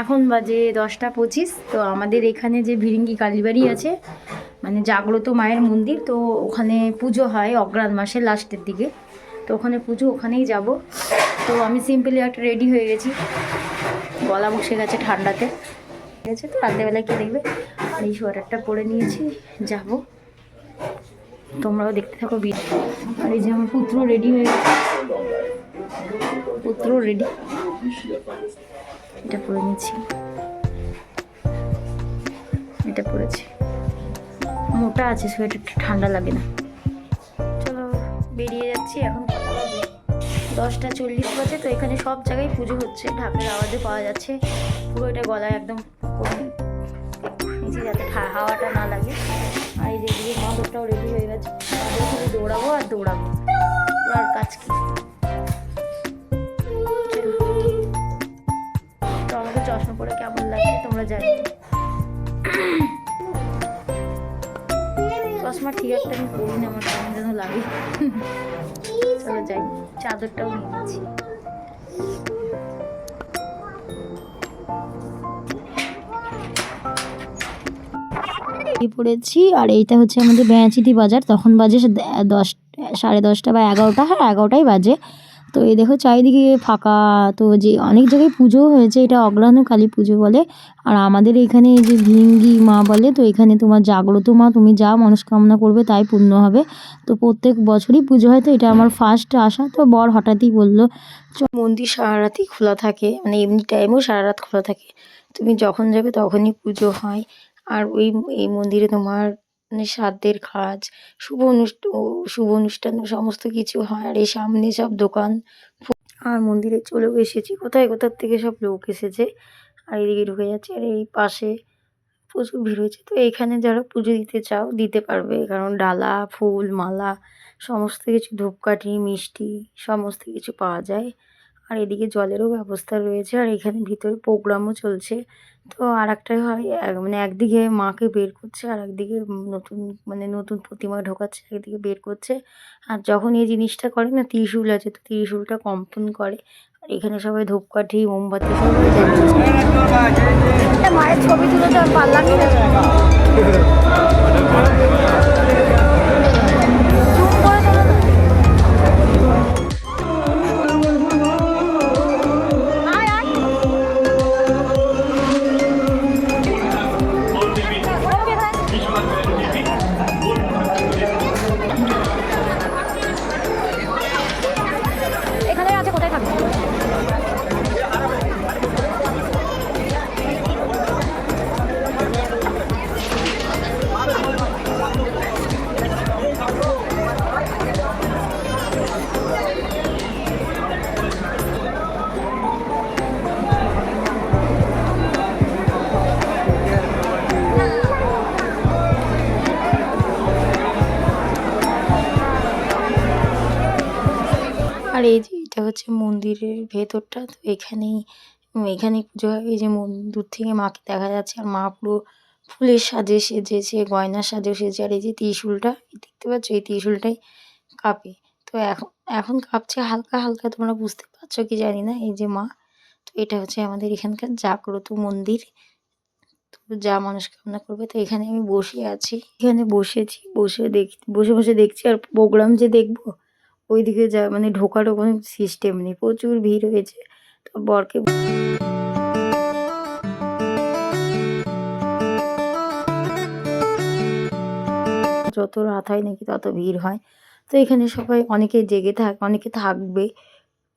এখন বাজে দশটা পঁচিশ, তো আমাদের এখানে যে ভিরিঙ্গি কালীবাড়ি আছে মানে জাগ্রত মায়ের মন্দির, তো ওখানে পুজো হয় অগ্রাণ মাসের লাস্টের দিকে। তো ওখানে পুজো ওখানেই যাব। তো আমি সিম্পলি একটা রেডি হয়ে গেছি। গলা বসে গেছে ঠান্ডাতে। ঠিক আছে তো, রাত্রেবেলায় কে দেখবে? এই সোয়েটারটা পরে নিয়েছি, যাব। তোমরাও দেখতে থাকো ভিডিও আর এই যে আমার পুত্র রেডি হয়ে গেছে। পুত্র রেডি এটা পরে নিচ্ছি। এটা পরেছি। মোটা আছে সোয়েটারটা ঠান্ডা লাগে না। চলো, বেরিয়ে যাচ্ছি, এখন দশটা চল্লিশ বাজে, তো এখানে সব জায়গায় পুজো হচ্ছে। ঢাকের আওয়াজে পাওয়া যাচ্ছে। পুরো এটা গলায় একদম যাতে হাওয়াটা না লাগে। আর এই যে মাদরটাও রেডি হয়ে গেছে। দৌড়াবো আর দৌড়াবো। চশমা ঠিক আমি না আমার, কেমন যেন লাগে। চলো যাই, চাদরটাও নিয়ে নিচ্ছি। পড়েছি, আর এইটা হচ্ছে আমাদের বেঁয়াচিতি বাজার। তখন বাজে দশ সাড়ে দশটা বা এগারোটা হ্যাঁ এগারোটাই বাজে। তো এই দেখো চারিদিকে ফাঁকা, তো যে অনেক জায়গায় পুজো হয়েছে, এটা অগ্রহায়ণ কালী পুজো বলে। আর আমাদের এখানে যে ভিঙ্গি মা বলে, তো এখানে তোমার জাগ্রত মা, তুমি যা মনস্কামনা করবে তাই পূর্ণ হবে। তো প্রত্যেক বছরই পুজো হয়, তো এটা আমার ফার্স্ট আসা তো বর হঠাৎই বলল "চ- মন্দির সারা রাতই খোলা থাকে মানে এমনি টাইমেও সারা রাত খোলা থাকে। তুমি যখন যাবে তখনই পুজো হয়। আর ওই, এই মন্দিরে তোমার মানে সাধ্যের কাজ, শুভ অনুষ্ঠান শুভ অনুষ্ঠান সমস্ত কিছু হয় আর এই সামনে সব দোকান। আর মন্দিরে চলেও এসেছি। কোথায়, কোথার থেকে সব লোক এসেছে? আর এদিকে ঢুকে যাচ্ছে আর এই পাশে প্রচুর ভিড় হয়েছে। তো এইখানে যারা পুজো দিতে চাও, দিতে পারবে। কারণ ডালা, ফুল, মালা, সমস্ত কিছু, ধূপকাঠি, মিষ্টি, সমস্ত কিছু পাওয়া যায়। আর এদিকে জলেরও ব্যবস্থা রয়েছে আর এখানে ভিতরে প্রোগ্রামও চলছে। তো আর একটাই হয় মানে একদিকে মাকে বের করছে আর একদিকে নতুন মানে নতুন প্রতিমা ঢোকাচ্ছে, একদিকে বের করছে। আর যখন এই জিনিসটা করে না, ত্রিশূল আছে, তো ত্রিশূলটা কম্পন করে। আর এখানে সবাই ধূপকাঠি, মোমবাতি সবাই মায়ের ছবি তুলে তো পারলাম এই যে এটা হচ্ছে মন্দিরের ভেতরটা, তো এখানেই এখানে পুজো হয়। এই যে দূর থেকে মাকে দেখা যাচ্ছে আর মা পুরো ফুলের সাজে সেজেছে, গয়নার সাজে সেজেছে। আর এই যে ত্রিশূলটা দেখতে পাচ্ছ, এই ত্রিশূলটাই কাঁপে। তো এখন এখন কাঁপছে হালকা হালকা, তোমরা বুঝতে পারছ কি জানি না, এই যে মা। তো এটা হচ্ছে আমাদের এখানকার জাগ্রত মন্দির। তো যা মনস্কামনা করবে, তো এখানে আমি বসে আছি। এখানে বসেছি, বসে দেখ, বসে বসে দেখছি আর প্রোগ্রাম যে দেখব ওইদিকে যা মানে ঢোকারও কোনো সিস্টেম নেই, প্রচুর ভিড় হয়েছে। তো বরকে যত রাত হয় নাকি তত ভিড় হয়। তো এখানে সবাই, অনেকে জেগে থাক, অনেকে থাকবে।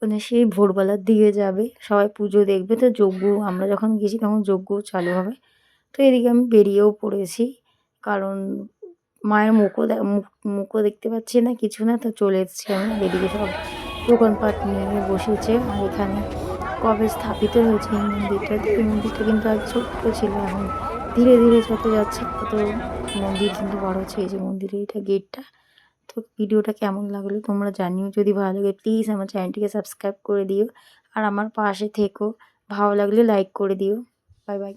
মানে সেই ভোরবেলার দিকে যাবে, সবাই পুজো দেখবে। তো যজ্ঞ, আমরা যখন গেছি তখন যজ্ঞ চালু হবে। তো এদিকে আমি বেরিয়েও পড়েছি, কারণ মায়ের মুখও মুখ, মুখও দেখতে পাচ্ছি না, কিছু না, তো চলে এসেছি আমি। এদিকে সব দোকানপাট নিয়ে বসেছে। আর এখানে কবে স্থাপিত হয়েছে এই মন্দিরটা? এই মন্দিরটা কিন্তু আজ ছোট্ট ছিল, এখন ধীরে ধীরে যত যাচ্ছে। তত মন্দির কিন্তু বড় হচ্ছে, এই যে মন্দিরের এটা গেটটা। তো ভিডিওটা কেমন লাগল তোমরা জানিও। যদি ভালো লাগে প্লিজ আমার চ্যানেলটিকে সাবস্ক্রাইব করে দিও। আর আমার পাশে থেকো। ভালো লাগলে লাইক করে দিও। Bye bye